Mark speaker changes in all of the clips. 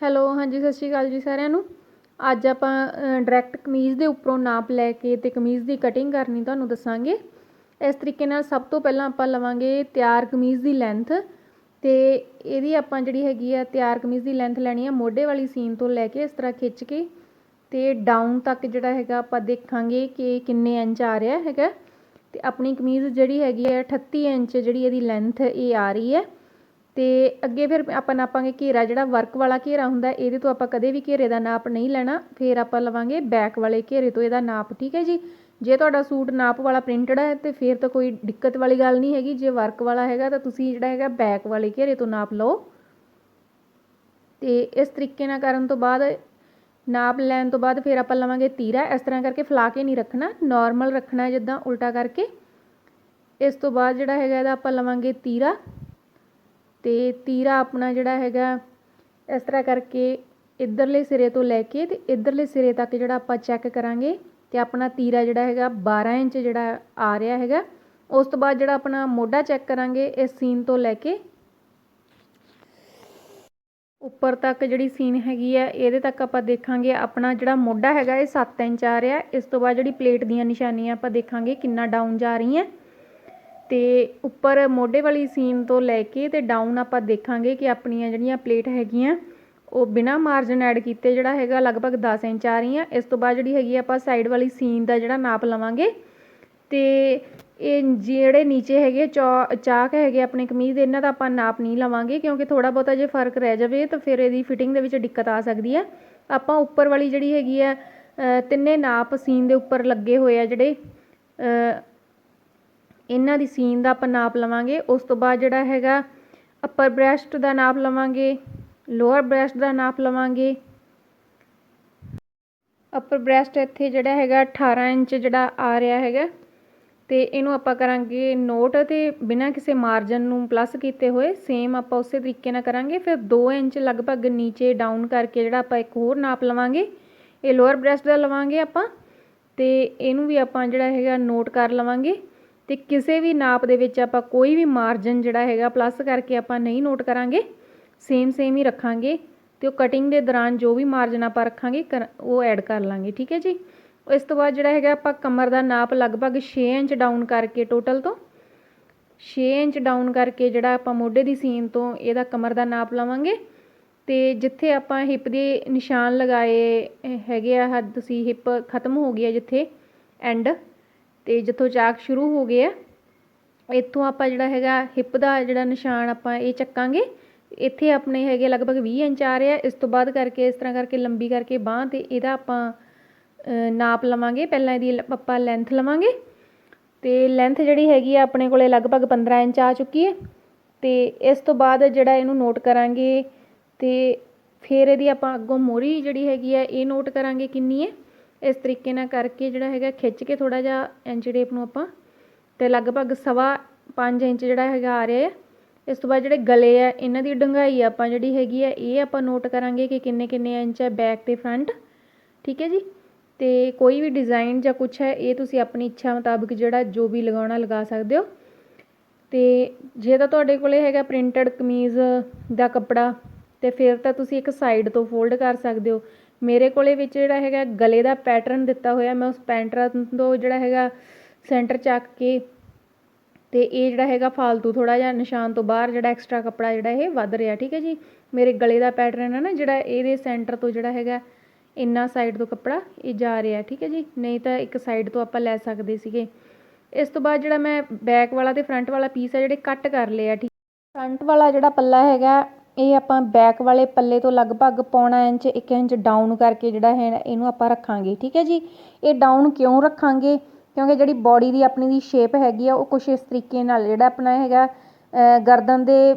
Speaker 1: Hello, ਹਾਂਜੀ, ਸਤਿ ਸ਼੍ਰੀ ਅਕਾਲ ਜੀ ਸਾਰਿਆਂ ਨੂੰ। ਅੱਜ ਆਪਾਂ ਡਾਇਰੈਕਟ ਕਮੀਜ਼ ਦੇ ਉੱਪਰੋਂ ਨਾਪ ਲੈ ਕੇ ਤੇ ਕਮੀਜ਼ ਦੀ ਕਟਿੰਗ ਕਰਨੀ ਤੁਹਾਨੂੰ ਦੱਸਾਂਗੇ। ਇਸ ਤਰੀਕੇ ਨਾਲ ਸਭ ਤੋਂ ਪਹਿਲਾਂ ਆਪਾਂ ਲਵਾਂਗੇ ਤਿਆਰ ਕਮੀਜ਼ ਦੀ ਲੈਂਥ ਤੇ ਇਹਦੀ ਆਪਾਂ ਜਿਹੜੀ ਹੈਗੀ ਆ ਤਿਆਰ ਕਮੀਜ਼ ਦੀ ਲੈਂਥ ਲੈਣੀ ਆ ਮੋਢੇ ਵਾਲੀ ਸੀਨ ਤੋਂ ਲੈ ਕੇ ਇਸ ਤਰ੍ਹਾਂ ਖਿੱਚ ਕੇ ਤੇ ਡਾਊਨ ਤੱਕ ਜਿਹੜਾ ਹੈਗਾ ਆਪਾਂ ਦੇਖਾਂਗੇ ਕਿ ਕਿੰਨੇ ਇੰਚ ਆ ਰਿਹਾ ਹੈਗਾ। ਤੇ ਆਪਣੀ ਕਮੀਜ਼ ਜਿਹੜੀ ਹੈਗੀ ਹੈ 38 ਇੰਚ ਜਿਹੜੀ ਇਹਦੀ ਲੈਂਥ ਇਹ ਆ ਰਹੀ ਹੈ। ਅਤੇ ਅੱਗੇ ਫਿਰ ਆਪਾਂ ਨਾਪਾਂਗੇ ਘੇਰਾ, ਜਿਹੜਾ ਵਰਕ ਵਾਲਾ ਘੇਰਾ ਹੁੰਦਾ, ਇਹਦੇ ਤੋਂ ਆਪਾਂ ਕਦੇ ਵੀ ਘੇਰੇ ਦਾ ਨਾਪ ਨਹੀਂ ਲੈਣਾ। ਫਿਰ ਆਪਾਂ ਲਵਾਂਗੇ ਬੈਕ ਵਾਲੇ ਘੇਰੇ ਤੋਂ ਇਹਦਾ ਨਾਪ, ਠੀਕ ਹੈ ਜੀ? ਜੇ ਤੁਹਾਡਾ ਸੂਟ ਨਾਪ ਵਾਲਾ ਪ੍ਰਿੰਟਡ ਹੈ, ਤੇ ਫਿਰ ਤਾਂ ਕੋਈ ਦਿੱਕਤ ਵਾਲੀ ਗੱਲ ਨਹੀਂ ਹੈਗੀ। ਜੇ ਵਰਕ ਵਾਲਾ ਹੈਗਾ, ਤਾਂ ਤੁਸੀਂ ਜਿਹੜਾ ਹੈਗਾ ਬੈਕ ਵਾਲੇ ਘੇਰੇ ਤੋਂ ਨਾਪ ਲਓ। ਤੇ ਇਸ ਤਰੀਕੇ ਨਾਲ ਕਰਨ ਤੋਂ ਬਾਅਦ, ਨਾਪ ਲੈਣ ਤੋਂ ਬਾਅਦ ਫਿਰ ਆਪਾਂ ਲਵਾਂਗੇ ਤੀਰਾ। ਇਸ ਤਰ੍ਹਾਂ ਕਰਕੇ ਫਲਾ ਕੇ ਨਹੀਂ ਰੱਖਣਾ ਨਾਰਮਲ ਰੱਖਣਾ ਜਿੱਦਾਂ ਉਲਟਾ ਕਰਕੇ। ਇਸ ਤੋਂ ਬਾਅਦ ਜਿਹੜਾ ਹੈਗਾ ਇਹਦਾ ਆਪਾਂ ਲਵਾਂਗੇ ਤੀਰਾ। ਅਤੇ ਤੀਰਾ ਆਪਣਾ ਜਿਹੜਾ ਹੈਗਾ, ਇਸ ਤਰ੍ਹਾਂ ਕਰਕੇ ਇੱਧਰਲੇ ਸਿਰੇ ਤੋਂ ਲੈ ਕੇ ਅਤੇ ਇੱਧਰਲੇ ਸਿਰੇ ਤੱਕ ਜਿਹੜਾ ਆਪਾਂ ਚੈੱਕ ਕਰਾਂਗੇ ਅਤੇ ਆਪਣਾ ਤੀਰਾ ਜਿਹੜਾ ਹੈਗਾ 12 ਇੰਚ ਜਿਹੜਾ ਆ ਰਿਹਾ ਹੈਗਾ, ਉਸ ਤੋਂ ਬਾਅਦ ਜਿਹੜਾ ਆਪਣਾ ਮੋਢਾ ਚੈੱਕ ਕਰਾਂਗੇ ਇਸ ਸੀਨ ਤੋਂ ਲੈ ਕੇ। ਉੱਪਰ ਤੱਕ ਜਿਹੜੀ ਸੀਨ ਹੈਗੀ ਹੈ ਇਹਦੇ ਤੱਕ ਆਪਾਂ ਦੇਖਾਂਗੇ ਆਪਣਾ ਜਿਹੜਾ ਮੋਢਾ ਹੈਗਾ ਇਹ 7 ਇੰਚ ਆ ਰਿਹਾ, ਇਸ ਤੋਂ ਬਾਅਦ ਜਿਹੜੀ ਪਲੇਟ ਦੀਆਂ ਨਿਸ਼ਾਨੀਆਂ ਆਪਾਂ ਦੇਖਾਂਗੇ ਕਿੰਨਾ ਡਾਊਨ ਜਾ ਰਹੀਆਂ। ਅਤੇ ਉੱਪਰ ਮੋਢੇ ਵਾਲੀ ਸੀਨ ਤੋਂ ਲੈ ਕੇ ਅਤੇ ਡਾਊਨ ਆਪਾਂ ਦੇਖਾਂਗੇ ਕਿ ਆਪਣੀਆਂ ਜਿਹੜੀਆਂ ਪਲੇਟ ਹੈਗੀਆਂ, ਉਹ ਬਿਨਾਂ ਮਾਰਜਨ ਐਡ ਕੀਤੇ ਜਿਹੜਾ ਹੈਗਾ ਲਗਭਗ ਦਸ ਇੰਚ ਆ ਰਹੀਆਂ। ਇਸ ਤੋਂ ਬਾਅਦ ਜਿਹੜੀ ਹੈਗੀ ਆਪਾਂ ਸਾਈਡ ਵਾਲੀ ਸੀਨ ਦਾ ਜਿਹੜਾ ਨਾਪ ਲਵਾਂਗੇ ਅਤੇ ਇਹ ਜਿਹੜੇ ਨੀਚੇ ਹੈਗੇ ਚੌ, ਚਾਕ ਹੈਗੇ ਆਪਣੇ ਕਮੀਜ਼ ਦੇ ਇਹਨਾਂ ਦਾ ਆਪਾਂ ਨਾਪ ਨਹੀਂ ਲਵਾਂਗੇ ਕਿਉਂਕਿ ਥੋੜਾ ਬਹੁਤਾ ਜੇ ਫ਼ਰਕ ਰਹਿ ਜਾਵੇ ਤਾਂ ਫਿਰ ਇਹਦੀ ਫਿਟਿੰਗ ਦੇ ਵਿੱਚ ਦਿੱਕਤ ਆ ਸਕਦੀ ਹੈ ਆਪਾਂ ਉੱਪਰ ਵਾਲੀ ਜਿਹੜੀ ਹੈਗੀ ਆ ਤਿੰਨੇ ਨਾਪ ਸੀਨ ਦੇ ਉੱਪਰ ਲੱਗੇ ਹੋਏ ਆ ਜਿਹੜੇ ਇਹਨਾਂ ਦੀ ਸੀਨ ਦਾ ਆਪਾਂ ਨਾਪ ਲਵਾਂਗੇ। ਉਸ ਤੋਂ ਬਾਅਦ ਜਿਹੜਾ ਹੈਗਾ ਅੱਪਰ ਬ੍ਰੈਸਟ ਦਾ ਨਾਪ ਲਵਾਂਗੇ ਲੋਅਰ ਬ੍ਰੈਸਟ ਦਾ ਨਾਪ ਲਵਾਂਗੇ। ਅੱਪਰ ਬ੍ਰੈਸਟ ਇੱਥੇ ਜਿਹੜਾ ਹੈਗਾ 18 ਇੰਚ ਜਿਹੜਾ ਆ ਰਿਹਾ ਹੈਗਾ। ਤੇ ਇਹਨੂੰ ਆਪਾਂ ਕਰਾਂਗੇ ਨੋਟ ਤੇ ਬਿਨਾਂ ਕਿਸੇ ਮਾਰਜਨ ਨੂੰ ਪਲੱਸ ਕੀਤੇ ਹੋਏ ਸੇਮ ਆਪਾਂ ਉਸੇ ਤਰੀਕੇ ਨਾਲ ਕਰਾਂਗੇ। ਫਿਰ 2 ਇੰਚ ਲਗਭਗ ਨੀਚੇ ਡਾਊਨ ਕਰਕੇ ਜਿਹੜਾ ਆਪਾਂ ਇੱਕ ਹੋਰ ਨਾਪ ਲਵਾਂਗੇ, ਇਹ ਲੋਅਰ ਬ੍ਰੈਸਟ ਦਾ ਲਵਾਂਗੇ ਆਪਾਂ। ਤੇ ਇਹਨੂੰ ਵੀ ਆਪਾਂ ਜਿਹੜਾ ਹੈਗਾ ਨੋਟ ਕਰ ਲਵਾਂਗੇ। ਤੇ ਕਿਸੇ ਵੀ ਨਾਪ ਦੇ ਵਿੱਚ ਆਪਾਂ ਕੋਈ ਵੀ ਮਾਰਜਨ ਜਿਹੜਾ ਹੈਗਾ ਪਲੱਸ ਕਰਕੇ ਆਪਾਂ ਨਹੀਂ ਨੋਟ ਕਰਾਂਗੇ ਸੇਮ ਸੇਮ ਹੀ ਰੱਖਾਂਗੇ ਤੇ ਉਹ ਕਟਿੰਗ ਦੇ ਦੌਰਾਨ ਜੋ ਵੀ ਮਾਰਜਨ ਆਪਾਂ ਰੱਖਾਂਗੇ ਉਹ ਐਡ ਕਰ ਲਾਂਗੇ, ਠੀਕ ਹੈ ਜੀ? ਇਸ ਤੋਂ ਬਾਅਦ ਜਿਹੜਾ ਹੈਗਾ ਆਪਾਂ ਕਮਰ ਦਾ ਨਾਪ ਲਗਭਗ 6 ਇੰਚ ਡਾਊਨ ਕਰਕੇ ਟੋਟਲ ਤੋਂ 6 ਇੰਚ ਡਾਊਨ ਕਰਕੇ ਜਿਹੜਾ ਆਪਾਂ ਮੋਢੇ ਦੀ ਸੀਨ ਤੋਂ ਇਹਦਾ ਕਮਰ ਦਾ ਨਾਪ ਲਵਾਂਗੇ ਤੇ ਜਿੱਥੇ ਆਪਾਂ ਹਿੱਪ ਦੇ ਨਿਸ਼ਾਨ ਲਗਾਏ ਹੈਗੇ ਆ ਹੱਦ, ਤੁਸੀਂ ਹਿੱਪ ਖਤਮ ਹੋ ਗਈ ਹੈ ਜਿੱਥੇ ਐਂਡ ਅਤੇ ਜਿੱਥੋਂ ਚਾਕ ਸ਼ੁਰੂ ਹੋ ਗਏ ਆ, ਇੱਥੋਂ ਆਪਾਂ ਜਿਹੜਾ ਹੈਗਾ ਹਿੱਪ ਦਾ ਜਿਹੜਾ ਨਿਸ਼ਾਨ ਆਪਾਂ ਇਹ ਚੱਕਾਂਗੇ, ਇੱਥੇ ਆਪਣੇ ਹੈਗੇ ਲਗਭਗ 20 ਇੰਚ ਆ ਰਿਹਾ, ਇਸ ਤੋਂ ਬਾਅਦ ਕਰਕੇ, ਇਸ ਤਰ੍ਹਾਂ ਕਰਕੇ ਲੰਬੀ ਕਰਕੇ ਬਾਹ ਤੇ ਇਹਦਾ ਆਪਾਂ ਨਾਪ ਲਵਾਂਗੇ, ਪਹਿਲਾਂ ਇਹਦੀ ਆਪਾਂ ਲੈਂਥ ਲਵਾਂਗੇ, ਤੇ ਲੈਂਥ ਜਿਹੜੀ ਹੈਗੀ ਆ ਆਪਣੇ ਕੋਲੇ ਲਗਭਗ 15 ਇੰਚ ਆ ਚੁੱਕੀ ਹੈ, ਤੇ ਇਸ ਤੋਂ ਬਾਅਦ ਜਿਹੜਾ ਇਹਨੂੰ ਨੋਟ ਕਰਾਂਗੇ, ਤੇ ਫਿਰ ਇਹਦੀ ਆਪਾਂ ਅੱਗੋਂ ਮੋਰੀ ਜਿਹੜੀ ਹੈਗੀ ਆ, ਇਹ ਨੋਟ ਕਰਾਂਗੇ ਕਿੰਨੀ ਹੈ ਇਸ ਤਰੀਕੇ ਨਾਲ ਕਰਕੇ ਜਿਹੜਾ ਹੈਗਾ ਖਿੱਚ ਕੇ ਥੋੜ੍ਹਾ ਜਿਹਾ ਇੰਚ ਟੇਪ ਨੂੰ ਆਪਾਂ ਅਤੇ ਲਗਭਗ ਸਵਾ ਪੰਜ ਇੰਚ ਜਿਹੜਾ ਹੈਗਾ ਆ ਰਿਹਾ ਇਸ ਤੋਂ ਬਾਅਦ ਜਿਹੜੇ ਗਲੇ ਆ, ਇਹਨਾਂ ਦੀ ਡੰਗਾਈ ਆਪਾਂ ਜਿਹੜੀ ਹੈਗੀ ਆ, ਇਹ ਆਪਾਂ ਨੋਟ ਕਰਾਂਗੇ ਕਿ ਕਿੰਨੇ ਕਿੰਨੇ ਇੰਚ ਹੈ ਬੈਕ ਤੇ ਫਰੰਟ ਠੀਕ ਹੈ ਜੀ? ਤੇ ਕੋਈ ਵੀ ਡਿਜ਼ਾਈਨ ਜਾਂ ਕੁਝ ਹੈ, ਇਹ ਤੁਸੀਂ ਆਪਣੀ ਇੱਛਾ ਮੁਤਾਬਕ ਜਿਹੜਾ ਜੋ ਵੀ ਲਗਾਉਣਾ ਲਗਾ ਸਕਦੇ ਹੋ। ਤੇ ਜੇ ਤਾਂ ਤੁਹਾਡੇ ਕੋਲੇ ਹੈਗਾ ਪ੍ਰਿੰਟਡ ਕਮੀਜ਼ ਦਾ ਕੱਪੜਾ, ਤੇ ਫਿਰ ਤਾਂ ਤੁਸੀਂ ਇੱਕ ਸਾਈਡ ਤੋਂ ਫੋਲਡ ਕਰ ਸਕਦੇ ਹੋ। ਮੇਰੇ ਕੋਲ ਵਿੱਚ ਜਿਹੜਾ ਹੈਗਾ ਗਲੇ ਦਾ ਪੈਟਰਨ ਦਿੱਤਾ ਹੋਇਆ, ਮੈਂ ਉਸ ਪੈਟਰਨ ਤੋਂ ਜਿਹੜਾ ਹੈਗਾ ਸੈਂਟਰ ਚੱਕ ਕੇ ਅਤੇ ਇਹ ਜਿਹੜਾ ਹੈਗਾ ਫਾਲਤੂ ਥੋੜ੍ਹਾ ਜਿਹਾ ਨਿਸ਼ਾਨ ਤੋਂ ਬਾਹਰ ਜਿਹੜਾ ਐਕਸਟਰਾ ਕੱਪੜਾ ਜਿਹੜਾ ਇਹ ਵੱਧ ਰਿਹਾ, ਠੀਕ ਹੈ ਜੀ? ਮੇਰੇ ਗਲੇ ਦਾ ਪੈਟਰਨ ਹੈ ਨਾ ਜਿਹੜਾ ਇਹਦੇ ਸੈਂਟਰ ਤੋਂ ਜਿਹੜਾ ਹੈਗਾ ਇੰਨਾ ਸਾਈਡ ਤੋਂ ਕੱਪੜਾ ਇਹ ਜਾ ਰਿਹਾ, ਠੀਕ ਹੈ ਜੀ? ਨਹੀਂ ਤਾਂ ਇੱਕ ਸਾਈਡ ਤੋਂ ਆਪਾਂ ਲੈ ਸਕਦੇ ਸੀਗੇ। ਇਸ ਤੋਂ ਬਾਅਦ ਜਿਹੜਾ ਮੈਂ ਬੈਕ ਵਾਲਾ ਤੇ ਫਰੰਟ ਵਾਲਾ ਪੀਸ ਹੈ ਜਿਹੜੇ ਕੱਟ ਕਰ ਲਏ ਆ, ਠੀਕ ਫਰੰਟ ਵਾਲਾ ਜਿਹੜਾ ਪੱਲਾ ਹੈਗਾ ਇਹ ਆਪਾਂ ਬੈਕ ਵਾਲੇ ਪੱਲੇ ਤੋਂ ਲਗਭਗ ਪੌਣਾ ਇੰਚ, ਇੱਕ ਇੰਚ ਡਾਊਨ ਕਰਕੇ ਜਿਹੜਾ ਹੈ ਇਹਨੂੰ ਆਪਾਂ ਰੱਖਾਂਗੇ, ਠੀਕ ਹੈ ਜੀ? ਇਹ ਡਾਊਨ ਕਿਉਂ ਰੱਖਾਂਗੇ? ਕਿਉਂਕਿ ਜਿਹੜੀ ਬਾਡੀ ਦੀ ਆਪਣੀ ਦੀ ਸ਼ੇਪ ਹੈਗੀ ਆ, ਉਹ ਕੁਛ ਇਸ ਤਰੀਕੇ ਨਾਲ ਜਿਹੜਾ ਆਪਣਾ ਹੈਗਾ ਗਰਦਨ ਦੇ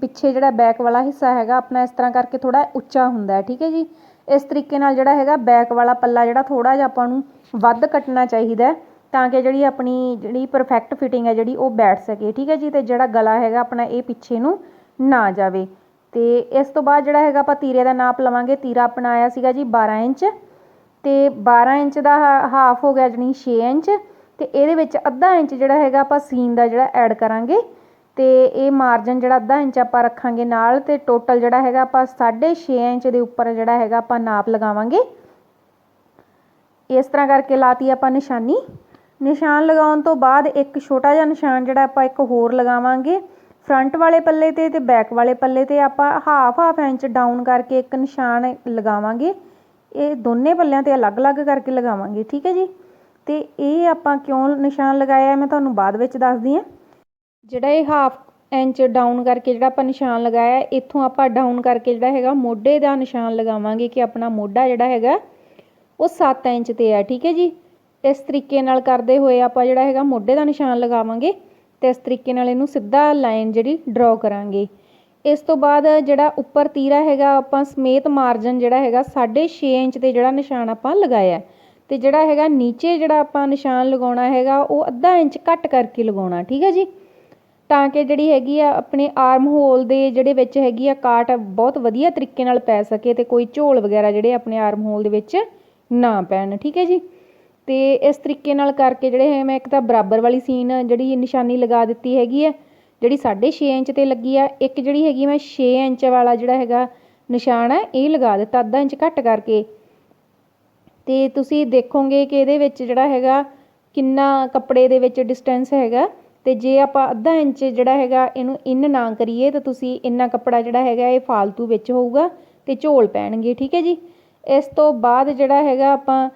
Speaker 1: ਪਿੱਛੇ ਜਿਹੜਾ ਬੈਕ ਵਾਲਾ ਹਿੱਸਾ ਹੈਗਾ, ਆਪਣਾ ਇਸ ਤਰ੍ਹਾਂ ਕਰਕੇ ਥੋੜਾ ਉੱਚਾ ਹੁੰਦਾ ਹੈ, ਠੀਕ ਹੈ ਜੀ? ਇਸ ਤਰੀਕੇ ਨਾਲ ਜਿਹੜਾ ਹੈਗਾ ਬੈਕ ਵਾਲਾ ਪੱਲਾ ਜਿਹੜਾ ਥੋੜਾ ਜਿਹਾ ਆਪਾਂ ਨੂੰ ਵੱਧ ਕੱਟਣਾ ਚਾਹੀਦਾ ਤਾਂ ਕਿ ਜਿਹੜੀ ਆਪਣੀ ਜਿਹੜੀ ਪਰਫੈਕਟ ਫਿਟਿੰਗ ਹੈ ਜਿਹੜੀ ਉਹ ਬੈਠ ਸਕੇ, ਠੀਕ ਹੈ ਜੀ? ਤੇ ਜਿਹੜਾ ਗਲਾ ਹੈਗਾ ਆਪਣਾ ਇਹ ਪਿੱਛੇ ਨੂੰ ਨਾ ਜਾਵੇ। ਅਤੇ ਇਸ ਤੋਂ ਬਾਅਦ ਜਿਹੜਾ ਹੈਗਾ ਆਪਾਂ ਤੀਰੇ ਦਾ ਨਾਪ ਲਵਾਂਗੇ। ਤੀਰਾ ਆਪਣਾ ਆਇਆ ਸੀਗਾ ਜੀ 12 ਇੰਚ ਅਤੇ 12 ਇੰਚ ਦਾ ਹਾਫ ਹੋ ਗਿਆ ਜਾਣੀ ਛੇ ਇੰਚ ਅਤੇ ਇਹਦੇ ਵਿੱਚ ਅੱਧਾ ਇੰਚ ਜਿਹੜਾ ਹੈਗਾ ਆਪਾਂ ਸੀਨ ਦਾ ਜਿਹੜਾ ਐਡ ਕਰਾਂਗੇ ਅਤੇ ਇਹ ਮਾਰਜਨ ਜਿਹੜਾ ਅੱਧਾ ਇੰਚ ਆਪਾਂ ਰੱਖਾਂਗੇ ਨਾਲ ਅਤੇ ਟੋਟਲ ਜਿਹੜਾ ਹੈਗਾ ਆਪਾਂ 6.5 ਇੰਚ ਦੇ ਉੱਪਰ ਜਿਹੜਾ ਹੈਗਾ ਆਪਾਂ ਨਾਪ ਲਗਾਵਾਂਗੇ। ਇਸ ਤਰ੍ਹਾਂ ਕਰਕੇ ਲਾਤੀ ਆਪਾਂ ਨਿਸ਼ਾਨੀ। ਨਿਸ਼ਾਨ ਲਗਾਉਣ ਤੋਂ ਬਾਅਦ ਇੱਕ ਛੋਟਾ ਜਿਹਾ ਨਿਸ਼ਾਨ ਜਿਹੜਾ ਆਪਾਂ ਇੱਕ ਹੋਰ ਲਗਾਵਾਂਗੇ। ਫਰੰਟ ਵਾਲੇ ਪੱਲੇ ਤੇ ਤੇ ਬੈਕ ਵਾਲੇ ਪੱਲੇ ਤੇ ਆਪਾਂ ਹਾਫ ਹਾਫ ਇੰਚ ਡਾਊਨ ਕਰਕੇ ਇੱਕ ਨਿਸ਼ਾਨ ਲਗਾਵਾਂਗੇ। ਇਹ ਦੋਨੇ ਪੱਲਿਆਂ ਤੇ ਅਲੱਗ-ਅਲੱਗ ਕਰਕੇ ਲਗਾਵਾਂਗੇ, ਠੀਕ ਹੈ ਜੀ? ਤੇ ਇਹ ਆਪਾਂ ਕਿਉਂ ਨਿਸ਼ਾਨ ਲਗਾਇਆ ਮੈਂ ਤੁਹਾਨੂੰ ਬਾਅਦ ਵਿੱਚ ਦੱਸਦੀ ਹਾਂ। ਜਿਹੜਾ ਇਹ ਹਾਫ ਇੰਚ ਡਾਊਨ ਕਰਕੇ ਜਿਹੜਾ ਆਪਾਂ ਨਿਸ਼ਾਨ ਲਗਾਇਆ, ਇੱਥੋਂ ਆਪਾਂ ਡਾਊਨ ਕਰਕੇ ਜਿਹੜਾ ਹੈਗਾ ਮੋਢੇ ਦਾ ਨਿਸ਼ਾਨ ਲਗਾਵਾਂਗੇ ਕਿ ਆਪਣਾ ਮੋਢਾ ਜਿਹੜਾ ਹੈਗਾ ਉਹ 7 ਇੰਚ ਤੇ ਹੈ, ਠੀਕ ਹੈ ਜੀ? ਇਸ ਤਰੀਕੇ ਨਾਲ ਕਰਦੇ ਹੋਏ ਆਪਾਂ ਜਿਹੜਾ ਹੈਗਾ ਮੋਢੇ ਦਾ ਨਿਸ਼ਾਨ ਲਗਾਵਾਂਗੇ। ਅਤੇ ਇਸ ਤਰੀਕੇ ਨਾਲ ਇਹਨੂੰ ਸਿੱਧਾ ਲਾਈਨ ਜਿਹੜੀ ਡਰਾ ਕਰਾਂਗੇ। ਇਸ ਤੋਂ ਬਾਅਦ ਜਿਹੜਾ ਉੱਪਰ ਤੀਰਾ ਹੈਗਾ, ਆਪਾਂ ਸਮੇਤ ਮਾਰਜਨ ਜਿਹੜਾ ਹੈਗਾ 6.5 ਇੰਚ ਤੇ ਜਿਹੜਾ ਨਿਸ਼ਾਨ ਆਪਾਂ ਲਗਾਇਆ ਅਤੇ ਜਿਹੜਾ ਹੈਗਾ ਨੀਚੇ ਜਿਹੜਾ ਆਪਾਂ ਨਿਸ਼ਾਨ ਲਗਾਉਣਾ ਹੈਗਾ, ਉਹ ਅੱਧਾ ਇੰਚ ਘੱਟ ਕਰਕੇ ਲਗਾਉਣਾ, ਠੀਕ ਹੈ ਜੀ? ਤਾਂ ਕਿ ਜਿਹੜੀ ਹੈਗੀ ਆ ਆਪਣੇ ਆਰਮ ਹੋਲ ਦੇ ਜਿਹੜੇ ਵਿੱਚ ਹੈਗੀ ਆ ਕਾਟ ਬਹੁਤ ਵਧੀਆ ਤਰੀਕੇ ਨਾਲ ਪੈ ਸਕੇ ਅਤੇ ਕੋਈ ਝੋਲ ਵਗੈਰਾ ਜਿਹੜੇ ਆਪਣੇ ਆਰਮ ਹੋਲ ਦੇ ਵਿੱਚ ਨਾ ਪੈਣ, ਠੀਕ ਹੈ ਜੀ? ਅਤੇ ਇਸ ਤਰੀਕੇ ਨਾਲ ਕਰਕੇ ਜਿਹੜੇ ਹੈ, ਮੈਂ ਇੱਕ ਤਾਂ ਬਰਾਬਰ ਵਾਲੀ ਸੀਨ ਜਿਹੜੀ ਨਿਸ਼ਾਨੀ ਲਗਾ ਦਿੱਤੀ ਹੈਗੀ ਹੈ, ਜਿਹੜੀ 6.5 ਇੰਚ ਤੇ ਲੱਗੀ ਆ, ਇੱਕ ਜਿਹੜੀ ਹੈਗੀ ਮੈਂ ਛੇ ਇੰਚ ਵਾਲਾ ਜਿਹੜਾ ਹੈਗਾ ਨਿਸ਼ਾਨ ਹੈ, ਇਹ ਲਗਾ ਦਿੱਤਾ, ਅੱਧਾ ਇੰਚ ਘੱਟ ਕਰਕੇ। ਅਤੇ ਤੁਸੀਂ ਦੇਖੋਗੇ ਕਿ ਇਹਦੇ ਵਿੱਚ ਜਿਹੜਾ ਹੈਗਾ ਕਿੰਨਾ ਕੱਪੜੇ ਦੇ ਵਿੱਚ ਡਿਸਟੈਂਸ ਹੈਗਾ ਅਤੇ ਜੇ ਆਪਾਂ ਅੱਧਾ ਇੰਚ ਜਿਹੜਾ ਹੈਗਾ ਇਹਨੂੰ ਇਨ ਨਾ ਕਰੀਏ, ਤਾਂ ਤੁਸੀਂ ਇੰਨਾ ਕੱਪੜਾ ਜਿਹੜਾ ਹੈਗਾ ਇਹ ਫਾਲਤੂ ਵਿੱਚ ਹੋਊਗਾ ਅਤੇ ਝੋਲ ਪੈਣਗੇ, ਠੀਕ ਹੈ ਜੀ? ਇਸ ਤੋਂ ਬਾਅਦ ਜਿਹੜਾ ਹੈਗਾ ਆਪਾਂ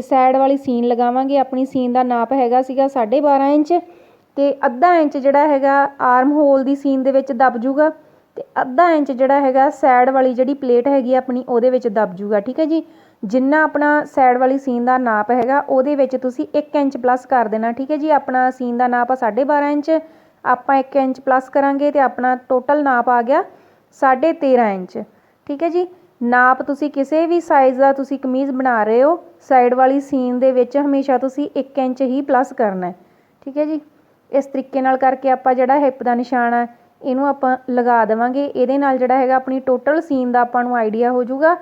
Speaker 1: ਸਾਈਡ ਵਾਲੀ ਸੀਨ ਲਗਾਵਾਂਗੇ। ਆਪਣੀ ਸੀਨ ਦਾ ਨਾਪ ਹੈਗਾ ਸੀਗਾ 12.5 ਇੰਚ ਅਤੇ ਅੱਧਾ ਇੰਚ ਜਿਹੜਾ ਹੈਗਾ ਆਰਮ ਹੋਲ ਦੀ ਸੀਨ ਦੇ ਵਿੱਚ ਦੱਬ ਜੂਗਾ ਅਤੇ ਅੱਧਾ ਇੰਚ ਜਿਹੜਾ ਹੈਗਾ ਸਾਈਡ ਵਾਲੀ ਜਿਹੜੀ ਪਲੇਟ ਹੈਗੀ ਆਪਣੀ ਉਹਦੇ ਵਿੱਚ ਦੱਬ ਜੂਗਾ, ਠੀਕ ਹੈ ਜੀ? ਜਿੰਨਾ ਆਪਣਾ ਸਾਈਡ ਵਾਲੀ ਸੀਨ ਦਾ ਨਾਪ ਹੈਗਾ ਉਹਦੇ ਵਿੱਚ ਤੁਸੀਂ 1 ਇੰਚ ਪਲੱਸ ਕਰ ਦੇਣਾ, ਠੀਕ ਹੈ ਜੀ? ਆਪਣਾ ਸੀਨ ਦਾ ਨਾਪ ਆ 12.5 ਇੰਚ, ਆਪਾਂ 1 ਇੰਚ ਪਲੱਸ ਕਰਾਂਗੇ ਤੇ ਆਪਣਾ ਟੋਟਲ ਨਾਪ ਆ ਗਿਆ 13.5 ਇੰਚ, ਠੀਕ ਹੈ ਜੀ? ਨਾਪ ਤੁਸੀਂ ਕਿਸੇ ਵੀ ਸਾਈਜ਼ ਦਾ ਤੁਸੀਂ ਕਮੀਜ਼ ਬਣਾ ਰਹੇ ਹੋ ਸਾਈਡ ਵਾਲੀ ਸੀਨ ਦੇ ਵਿੱਚ ਹਮੇਸ਼ਾ ਤੁਸੀਂ 1 ਇੰਚ ਹੀ ਪਲੱਸ ਕਰਨਾ ਠੀਕ ਹੈ ਜੀ? ਇਸ ਤਰੀਕੇ ਨਾਲ ਕਰਕੇ ਆਪਾਂ ਜਿਹੜਾ ਹਿੱਪ ਦਾ ਨਿਸ਼ਾਨ ਹੈ ਇਹਨੂੰ ਆਪਾਂ ਲਗਾ ਦੇਵਾਂਗੇ। ਇਹਦੇ ਨਾਲ ਜਿਹੜਾ ਹੈਗਾ ਆਪਣੀ ਟੋਟਲ ਸੀਨ ਦਾ ਆਪਾਂ ਨੂੰ ਆਈਡੀਆ ਹੋ ਜਾਊਗਾ